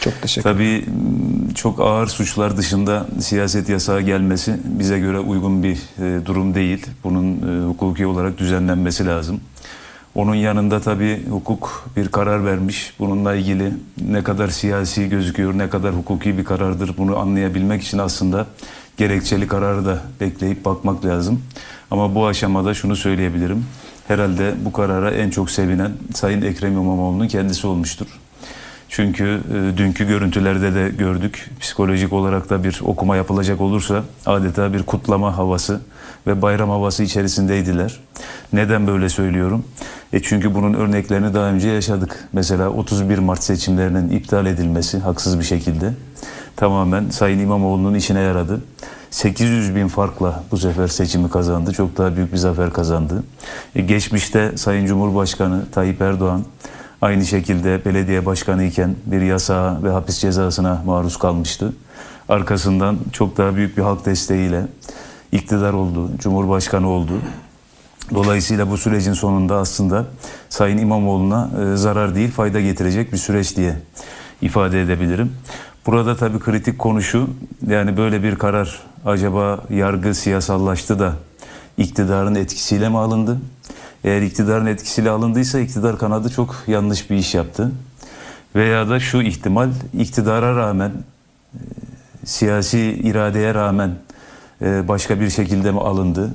Çok teşekkür Tabii çok ağır suçlar dışında siyaset yasağı gelmesi bize göre uygun bir e, durum değil. Bunun e, hukuki olarak düzenlenmesi lazım. Onun yanında tabii hukuk bir karar vermiş. Bununla ilgili ne kadar siyasi gözüküyor, ne kadar hukuki bir karardır bunu anlayabilmek için aslında gerekçeli kararı da bekleyip bakmak lazım. Ama bu aşamada şunu söyleyebilirim. Herhalde bu karara en çok sevinen Sayın Ekrem İmamoğlu'nun kendisi olmuştur. Çünkü e, dünkü görüntülerde de gördük. Psikolojik olarak da bir okuma yapılacak olursa adeta bir kutlama havası ve bayram havası içerisindeydiler. Neden böyle söylüyorum? E çünkü bunun örneklerini daha önce yaşadık. Mesela 31 Mart seçimlerinin iptal edilmesi haksız bir şekilde tamamen Sayın İmamoğlu'nun işine yaradı. 800 bin farkla bu sefer seçimi kazandı. Çok daha büyük bir zafer kazandı. E, geçmişte Sayın Cumhurbaşkanı Tayyip Erdoğan Aynı şekilde belediye başkanı iken bir yasağa ve hapis cezasına maruz kalmıştı. Arkasından çok daha büyük bir halk desteğiyle iktidar oldu, cumhurbaşkanı oldu. Dolayısıyla bu sürecin sonunda aslında Sayın İmamoğlu'na e, zarar değil fayda getirecek bir süreç diye ifade edebilirim. Burada tabii kritik konu şu, yani böyle bir karar acaba yargı siyasallaştı da iktidarın etkisiyle mi alındı? Eğer iktidarın etkisiyle alındıysa iktidar kanadı çok yanlış bir iş yaptı. Veya da şu ihtimal iktidara rağmen, e, siyasi iradeye rağmen e, başka bir şekilde mi alındı?